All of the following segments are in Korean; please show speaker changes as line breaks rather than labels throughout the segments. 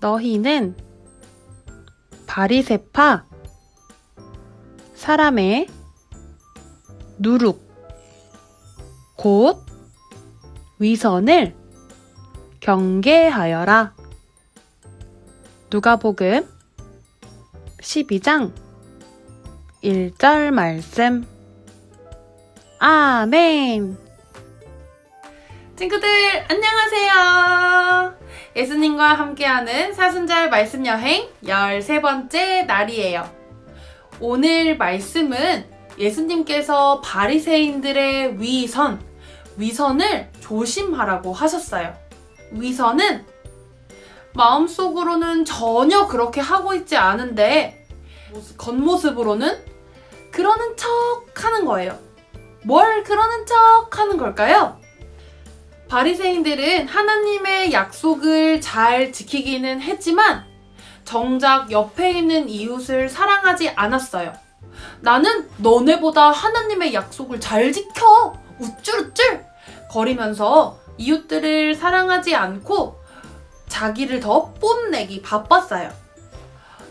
너희는 바리세파 사람의 누룩 곧 위선을 경계하여라. 누가복음 12장 1절 말씀 아멘 친구들 안녕하세요. 예수님과 함께하는 사순절 말씀 여행 13번째 날이에요. 오늘 말씀은 예수님께서 바리새인들의 위선, 위선을 조심하라고 하셨어요. 위선은 마음속으로는 전혀 그렇게 하고 있지 않은데 모습- 겉모습으로는 그러는 척 하는 거예요. 뭘 그러는 척 하는 걸까요? 바리새인들은 하나님의 약속을 잘 지키기는 했지만 정작 옆에 있는 이웃을 사랑하지 않았어요. 나는 너네보다 하나님의 약속을 잘 지켜! 우쭐우쭐! 거리면서 이웃들을 사랑하지 않고 자기를 더 뽐내기 바빴어요.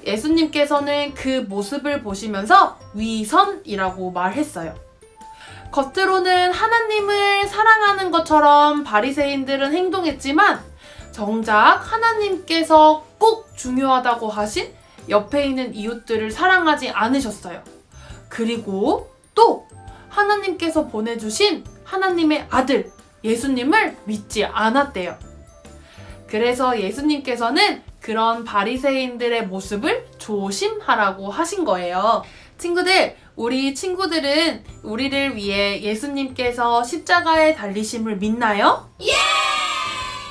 예수님께서는 그 모습을 보시면서 위선이라고 말했어요. 겉으로는 하나님을 사랑하는 것처럼 바리새인들은 행동했지만 정작 하나님께서 꼭 중요하다고 하신 옆에 있는 이웃들을 사랑하지 않으셨어요. 그리고 또 하나님께서 보내주신 하나님의 아들 예수님을 믿지 않았대요. 그래서 예수님께서는 그런 바리새인들의 모습을 조심하라고 하신 거예요. 친구들, 우리 친구들은 우리를 위해 예수님께서 십자가에 달리심을 믿나요? 예!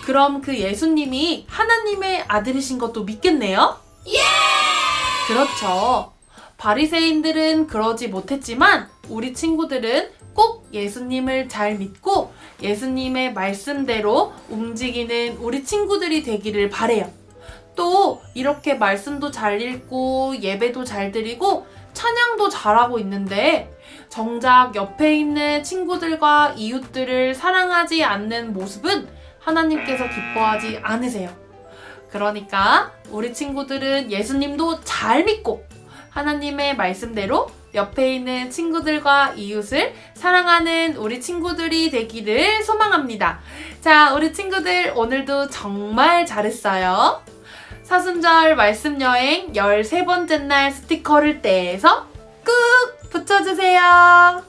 그럼 그 예수님이 하나님의 아들이신 것도 믿겠네요? 예! 그렇죠. 바리새인들은 그러지 못했지만 우리 친구들은 꼭 예수님을 잘 믿고 예수님의 말씀대로 움직이는 우리 친구들이 되기를 바래요. 또 이렇게 말씀도 잘 읽고 예배도 잘 드리고 찬양도 잘하고 있는데 정작 옆에 있는 친구들과 이웃들을 사랑하지 않는 모습은 하나님께서 기뻐하지 않으세요. 그러니까 우리 친구들은 예수님도 잘 믿고 하나님의 말씀대로 옆에 있는 친구들과 이웃을 사랑하는 우리 친구들이 되기를 소망합니다. 자, 우리 친구들 오늘도 정말 잘했어요. 사순절 말씀 여행 13번째 날 스티커를 떼서 꾹 붙여주세요.